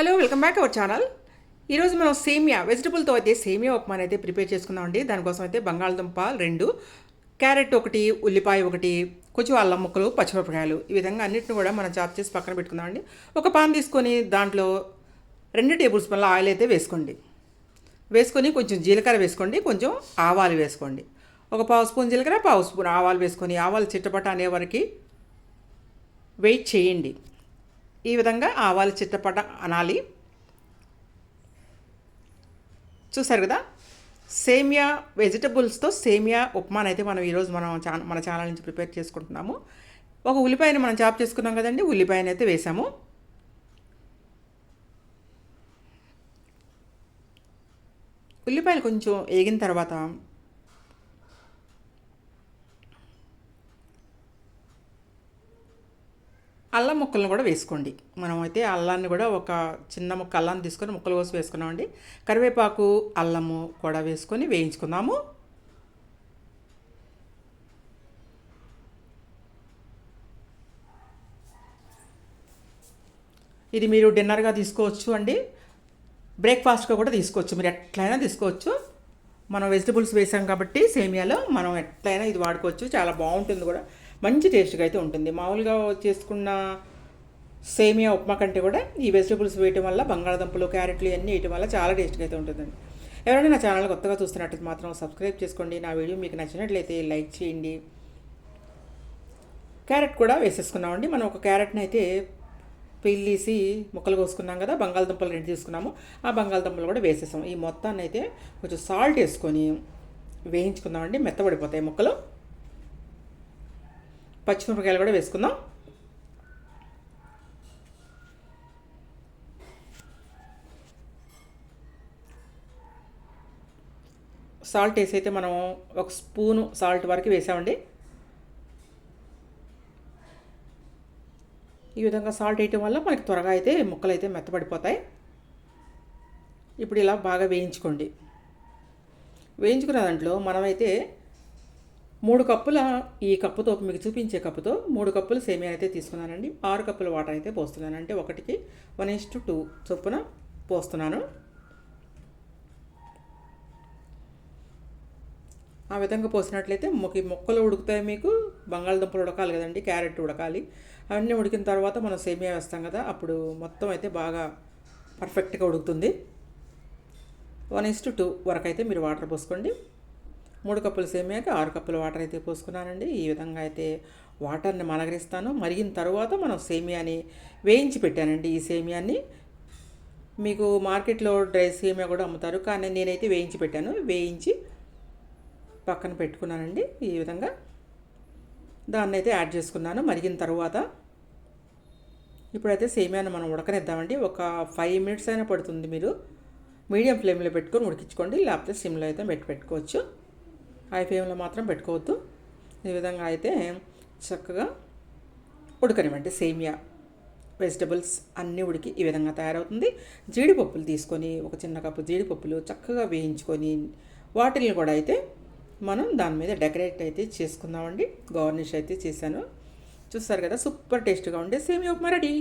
Hello welcome back our channel ఈరోజు మనం సేమియా వెజిటబుల్తో అయితే సేమియా ఉప్మా అయితే ప్రిపేర్ చేసుకుందామండి దానికోసం అయితే బంగాళదుంప రెండు క్యారెట్ ఒకటి ఉల్లిపాయ ఒకటి కొంచెం అల్లం ముక్కలు పచ్చిమిరపకాయలు ఈ విధంగా అన్నిటిని కూడా మనం చాప్ చేసి పక్కన పెట్టుకుందామండి ఒక పాన్ తీసుకొని దాంట్లో రెండు టేబుల్ స్పూన్ల ఆయిల్ అయితే వేసుకోండి. వేసుకొని కొంచెం జీలకర్ర వేసుకోండి కొంచెం ఆవాలు వేసుకోండి. ఒక పావు స్పూన్ జీలకర్ర పావు స్పూన్ ఆవాలు వేసుకొని ఆవాలు చిట్టపట అనే వరకు వెయిట్ చేయండి. ఈ విధంగా ఆవాలు చిట్టపట అనాలి. చూసారు కదా? సేమియా వెజిటబుల్స్తో సేమియా ఉప్మాన్ అయితే మనం ఈరోజు మనం చా మన ఛానల్ నుంచి ప్రిపేర్ చేసుకుంటున్నాము. ఒక ఉల్లిపాయని మనం చాప్ చేసుకున్నాం కదండి ఉల్లిపాయని అయితే వేసాము. ఉల్లిపాయలు కొంచెం వేగిన తర్వాత అల్లం ముక్కలను కూడా వేసుకోండి. మనం అయితే అల్లాన్ని కూడా ఒక చిన్న ముక్క అల్లాన్ని తీసుకొని ముక్కలు కోసి వేసుకున్నామండి. కరివేపాకు అల్లము కూడా వేసుకొని వేయించుకుందాము. ఇది మీరు డిన్నర్గా తీసుకోవచ్చు అండి. బ్రేక్ఫాస్ట్గా కూడా తీసుకోవచ్చు. మీరు ఎట్లయినా తీసుకోవచ్చు. మనం వెజిటబుల్స్ వేసాం కాబట్టి సేమియాలో మనం ఎట్లయినా ఇది వాడుకోవచ్చు. చాలా బాగుంటుంది కూడా. మంచి టేస్ట్గా అయితే ఉంటుంది. మామూలుగా చేసుకున్న సేమియా ఉప్మా కంటే కూడా ఈ వెజిటబుల్స్ వేయటం వల్ల బంగాళదుంపలు క్యారెట్లు ఇవన్నీ వేయటం వల్ల చాలా టేస్ట్గా అయితే ఉంటుందండి. ఎవరైనా నా ఛానల్ కొత్తగా చూస్తున్నట్టు మాత్రం సబ్స్క్రైబ్ చేసుకోండి. నా వీడియో మీకు నచ్చినట్లయితే లైక్ చేయండి. క్యారెట్ కూడా వేసేసుకున్నామండి. మనం ఒక క్యారెట్ని అయితే పిల్లీసి ముక్కలు కోసుకున్నాం కదా బంగాళదుంపలు రెండు తీసుకున్నాము. ఆ బంగాళదుంపలు కూడా వేసేసాము ఈ మొత్తాన్ని అయితే కొంచెం సాల్ట్ వేసుకొని వేయించుకుందామండి. మెత్తబడిపోతాయి ముక్కలు. పచ్చిమిరపకాయలు కూడా వేసుకుందాం. సాల్ట్ వేసి అయితే మనం ఒక స్పూను సాల్ట్ వరకు వేసామండి. ఈ విధంగా సాల్ట్ వేయటం వల్ల మనకి త్వరగా అయితే ముక్కలు అయితే మెత్తపడిపోతాయి ఇప్పుడు ఇలా బాగా వేయించుకోండి. వేయించుకున్న దాంట్లో మనమైతే మూడు కప్పుల ఈ కప్పుతో మీకు చూపించే కప్పుతో మూడు కప్పులు సేమియా అయితే తీసుకున్నానండి. ఆరు కప్పుల వాటర్ అయితే పోస్తున్నాను. అంటే ఒకటికి వన్ ఇస్ టు టూ చొప్పున పోస్తున్నాను. ఆ విధంగా పోసినట్లయితే మొక్క మొక్కలు ఉడుకుతాయి మీకు. బంగాళదుంపలు ఉడకాలి కదండి క్యారెట్ ఉడకాలి. అవన్నీ ఉడికిన తర్వాత మనం సేమియా వేస్తాం కదా అప్పుడు మొత్తం అయితే బాగా పర్ఫెక్ట్గా ఉడుకుతుంది. వన్ ఇస్ టు టూ వరకు అయితే మీరు వాటర్ పోసుకోండి. మూడు కప్పులు సేమియాక ఆరు కప్పులు వాటర్ అయితే పోసుకున్నానండి. ఈ విధంగా అయితే వాటర్ని మనగరిస్తాను మరిగిన తర్వాత మనం సేమియాని వేయించి పెట్టానండి. ఈ సేమియాన్ని మీకు మార్కెట్లో డ్రై సేమియా కూడా అమ్ముతారు. కానీ నేనైతే వేయించి పెట్టాను. వేయించి పక్కన పెట్టుకున్నానండి. ఈ విధంగా దాన్ని అయితే యాడ్ చేసుకున్నాను. మరిగిన తర్వాత ఇప్పుడైతే సేమియాను మనం ఉడకనిద్దామండి. ఒక ఫైవ్ మినిట్స్ అయినా పడుతుంది మీరు. మీడియం ఫ్లేమ్లో పెట్టుకొని ఉడికించుకోండి. లేకపోతే సిమ్లో అయితే పెట్టి పెట్టుకోవచ్చు. హై ఫ్లేమ్లో మాత్రం పెట్టుకోవద్దు. ఈ విధంగా అయితే చక్కగా ఉడకనివ్వండి. సేమియా వెజిటబుల్స్ అన్నీ ఉడికి ఈ విధంగా తయారవుతుంది. జీడిపప్పులు తీసుకొని ఒక చిన్న కప్పు జీడిపప్పులు చక్కగా వేయించుకొని వాటిని కూడా అయితే మనం దాని మీద డెకరేట్ అయితే చేసుకుందామండి. గార్నిష్ అయితే చేశాను. చూస్తారు కదా సూపర్ టేస్ట్గా ఉండే సేమియా ఉప్మా రెడీ.